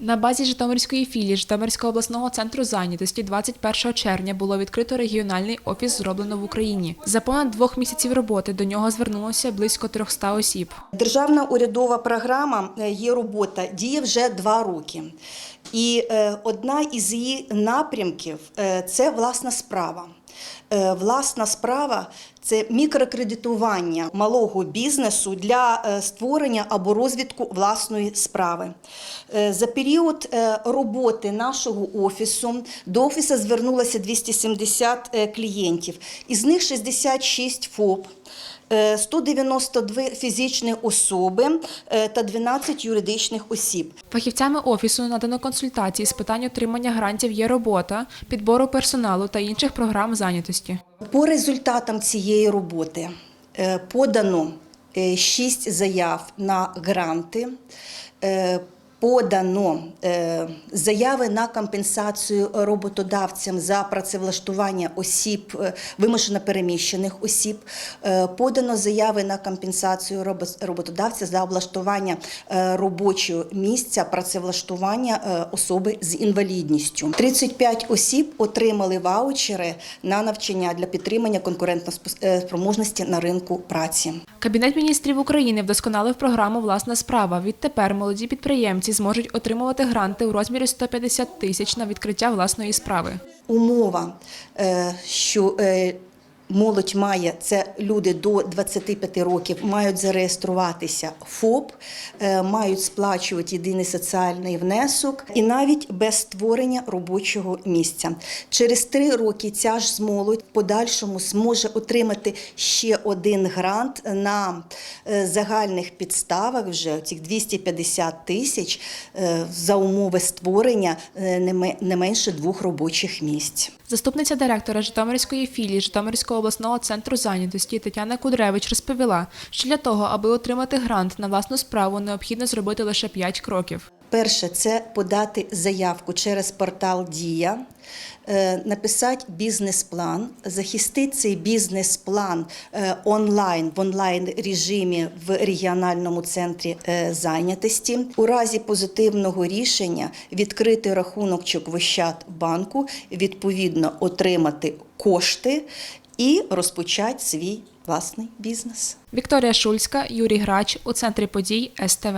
На базі Житомирської філії Житомирського обласного центру зайнятості 21 червня було відкрито регіональний офіс «Зроблено в Україні. За понад двох місяців роботи до нього звернулося близько 300 осіб. Державна урядова програма е, «Є робота» діє вже два роки. І е, одна із її напрямків е, це власна справа. Е, Власна справа це мікрокредитування малого бізнесу для е, створення або розвитку власної справи. Е, За період роботи нашого офісу до офісу звернулося 270 е, клієнтів, із них 66 ФОП. Е, 192 фізичні особи е, та 12 юридичних осіб. Фахівцями офісу надано консультації з питань отримання грантів є робота, підбору персоналу та інших програм зайнятості. По результатам цієї роботи е, подано 6 заяв на гранти. Подано е, заяви на компенсацію роботодавцям за працевлаштування осіб, е, вимушено переміщених осіб. Е, Подано заяви на компенсацію роботодавця за облаштування робочого місця працевлаштування особи з інвалідністю. 35 осіб отримали ваучери на навчання для підтримання конкурентоспроможності на ринку праці. Кабінет міністрів України вдосконалив програму Власна справа. Відтепер молоді підприємці зможуть отримувати гранти у розмірі 150 тисяч на відкриття власної справи. Умова, е, що е, молодь має це люди до 25 років, мають зареєструватися ФОП, е, мають сплачувати єдиний соціальний внесок і навіть без створення робочого місця. Через три роки ця ж молодь подальшому зможе отримати ще один грант на е, загальних підставах, вже цих 250 тисяч е, за умови створення не менше двох робочих місць. Заступниця директора Житомирської філії Житомирського обласного центру зайнятості Тетяна Кудревич розповіла, що для того, аби отримати грант на власну справу, необхідно зробити лише 5 кроків. Перше це подати заявку через портал Дія, е, написати бізнес-план, захистити цей бізнес-план е, онлайн в онлайн режимі в регіональному центрі е, зайнятості. У разі позитивного рішення відкрити рахунок Чоквощад банку, відповідно отримати кошти і розпочати свій власний бізнес. Вікторія Шульська, Юрій Грач у центрі подій СТВ.